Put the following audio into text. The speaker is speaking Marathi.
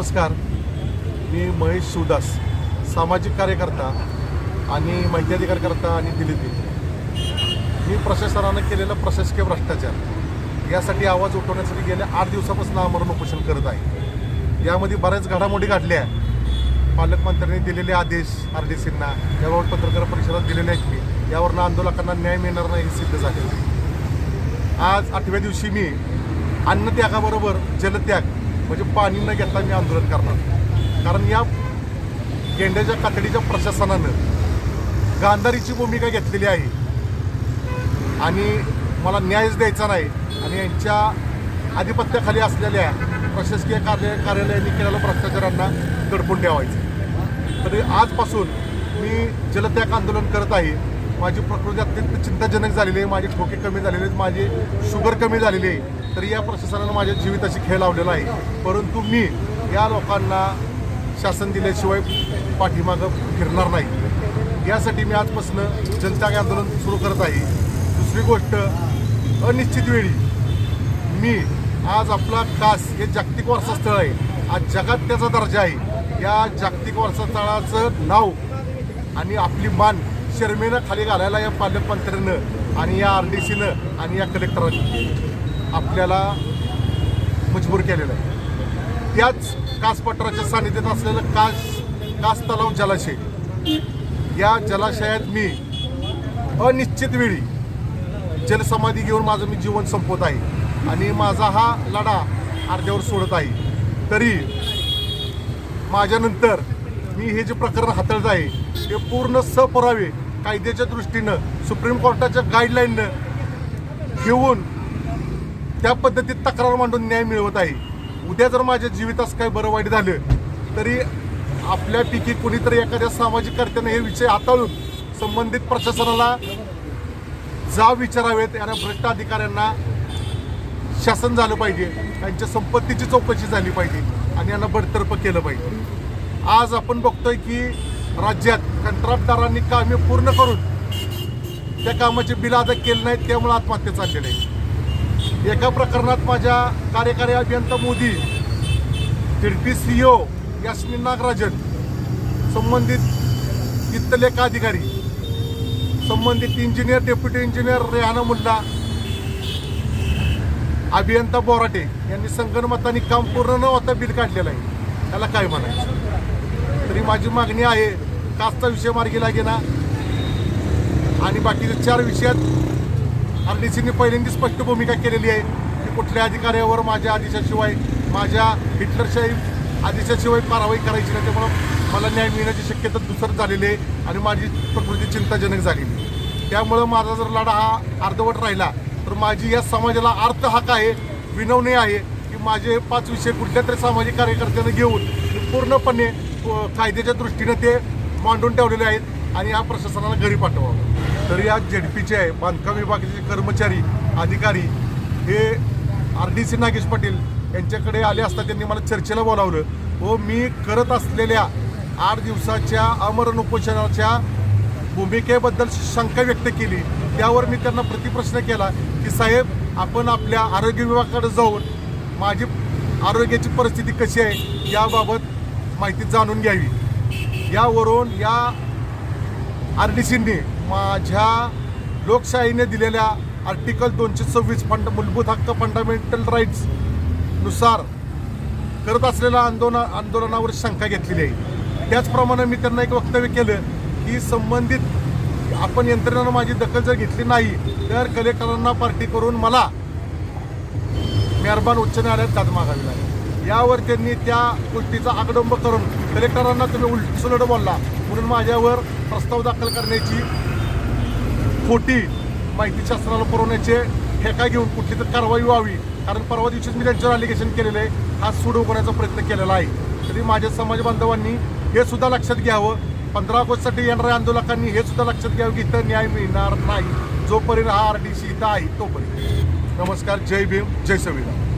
नमस्कार. मी महेश शिवदास सामाजिक कार्यकर्ता आणि माहिती अधिकारकर्ता आणि दिलीपी. मी प्रशासनानं केलेलं प्रशासकीय भ्रष्टाचार. यासाठी आवाज उठवण्यासाठी गेल्या आठ दिवसापासून आमरण उपोषण करत आहे. यामध्ये बऱ्याच घडामोडी घडल्या. पालकमंत्र्यांनी दिलेले आदेश आर डी सींना याबाबत पत्रकार परिषदात दिलेले आहेत मी. यावरनं आंदोलकांना न्याय मिळणार नाही हे सिद्ध झाले आज आठव्या दिवशी मी अन्नत्यागाबरोबर जलत्याग म्हणजे पाणी न घेता मी आंदोलन करणार. कारण या गेंड्याच्या कातडीच्या प्रशासनानं गांधारीची भूमिका घेतलेली आहे. आणि मला न्यायच द्यायचा नाही. आणि यांच्या आधिपत्याखाली असलेल्या प्रशासकीय कार्य कार्यालयांनी केलेल्या भ्रष्टाचारांना दडपून ठेवायचं. तरी आजपासून मी जलत्याग आंदोलन करत आहे. माझी प्रकृती अत्यंत चिंताजनक झालेली आहे. माझे ठोके कमी झालेले आहेत. माझी शुगर कमी झालेली आहे. तर या प्रशासनानं माझ्या जीविताशी खेळ लावलेला आहे. परंतु मी या लोकांना शासन दिल्याशिवाय पाठीमागं फिरणार नाही. यासाठी मी आजपासून जनता आंदोलन सुरू करत आहे. दुसरी गोष्ट अनिश्चित वेळी मी आज आपला कास हे जागतिक वारसास्थळ आहे. आज जगात त्याचा दर्जा आहे. या जागतिक वारसास्थळाचं नाव आणि आपली मान शर्मेनं खाली घालायला या पालकमंत्र्यानं आणि या आर डी सीनं आणि या कलेक्टरांनी. आपल्याला मजबूर केलेलं आहे. त्याच कासपठाराच्या सानिध्यात असलेलं कास कास तलाव जलाशय. या जलाशयात मी अनिश्चित वेळी जलसमाधी घेऊन माझं मी जीवन संपवत आहे. आणि माझा हा लढा अर्ध्यावर सोडत आहे. तरी माझ्यानंतर मी हे जे प्रकरण हाताळत आहे ते पूर्ण सपुरावे कायद्याच्या दृष्टीनं सुप्रीम कोर्टाच्या गाईडलाईननं घेऊन त्या पद्धतीत तक्रार मांडून न्याय मिळवत आहे. उद्या जर माझ्या जीवितास काही बरं वाईट झालं तरी आपल्यापैकी कोणीतरी एखाद्या सामाजिक कर्त्याने हे विषय हाताळून संबंधित प्रशासनाला जाब विचारावेत या भ्रष्ट अधिकाऱ्यांना शासन झालं पाहिजे त्यांच्या संपत्तीची चौकशी झाली पाहिजे आणि यांना बडतर्फ केलं पाहिजे. आज आपण बघतोय की राज्यात कंत्राटदारांनी कामे पूर्ण करून त्या कामाचे बिल अदा केले नाहीत त्यामुळे आत्महत्या चाललेल्या आहेत एका प्रकरणात माझ्या कार्यकारी अभियंता मोदी तिडपी सीओ यास्मिन नागराजन संबंधित वित्तलेखा अधिकारी संबंधित engineer deputy engineer Rehana Mulla अभियंता बोराटे यांनी संगणमताने काम पूर्ण न होता बिल काढलेलं आहे. त्याला काय म्हणायचं? तरी माझी मागणी आहे कास्ता विषय मार्गी लागेना. आणि बाकीच्या चार विषयात आर डी सीने पहिल्यांदी स्पष्ट भूमिका केलेली आहे की कुठल्या अधिकाऱ्यावर माझ्या आदेशाशिवाय माझ्या हिटलरशाही आदेशाशिवाय कारवाई करायची नाही त्यामुळं मला न्याय मिळण्याची शक्यता दुसरं झालेली आहे आणि माझी प्रकृती चिंताजनक झालेली त्यामुळं माझा जर लढा हा अर्धवट राहिला तर माझी या समाजाला अर्थ हक आहे विनवणी आहे की माझे पाच विषय कुठल्या तरी सामाजिक कार्यकर्त्यांना घेऊन पूर्णपणे कायद्याच्या दृष्टीनं ते मांडून ठेवलेले आहेत आणि या प्रशासनाला घरी पाठवावं. तरी आज झेडपीचे आहे. बांधकाम विभागाचे कर्मचारी अधिकारी हे R D C Nagesh Patil यांच्याकडे आले असता त्यांनी मला चर्चेला बोलावलं. व मी करत असलेल्या आठ दिवसाच्या अमरण उपोषणाच्या भूमिकेबद्दल शंका व्यक्त केली. त्यावर मी त्यांना प्रतिप्रश्न केला की साहेब आपण आपल्या आरोग्य विभागाकडे जाऊन माझी आरोग्याची परिस्थिती कशी आहे याबाबत माहिती जाणून घ्यावी. यावरून या आर डी सींनी माझ्या लोकशाहीने दिलेल्या आर्टिकल दोनशे सव्वीस फंड मूलभूत हक्क फंडामेंटल राईट्सनुसार करत असलेल्या आंदोलन आंदोलनावर शंका घेतलेली आहे. त्याचप्रमाणे मी त्यांना एक वक्तव्य केलं की संबंधित आपण यंत्रणेनं माझी दखल जर घेतली नाही तर कलेक्टरांना पार्टी करून मला मेहरबान उच्च न्यायालयात दाद मागावी लागेल. यावर त्यांनी त्या गोष्टीचा आगडंब करून कलेक्टरांना तुम्ही उलट सुलट बोलला. म्हणून माझ्यावर प्रस्ताव दाखल करण्याची खोटी माहिती शास्त्राला पुरवण्याचे ठेका घेऊन कुठली तर कारवाई व्हावी. कारण परवा दिवशीच मी त्यांच्यावर अलिगेशन केलेलं आहे. हा सूड उघडण्याचा प्रयत्न केलेला आहे. तरी माझ्या समाज बांधवांनी हे सुद्धा लक्षात घ्यावं. पंधरा ऑगस्टसाठी येणाऱ्या आंदोलकांनी हे सुद्धा लक्षात घ्यावं की इथं न्याय मिळणार नाही. जोपर्यंत हा आर डी सी इथं आहे तोपर्यंत. नमस्कार जय भीम जय संविधान.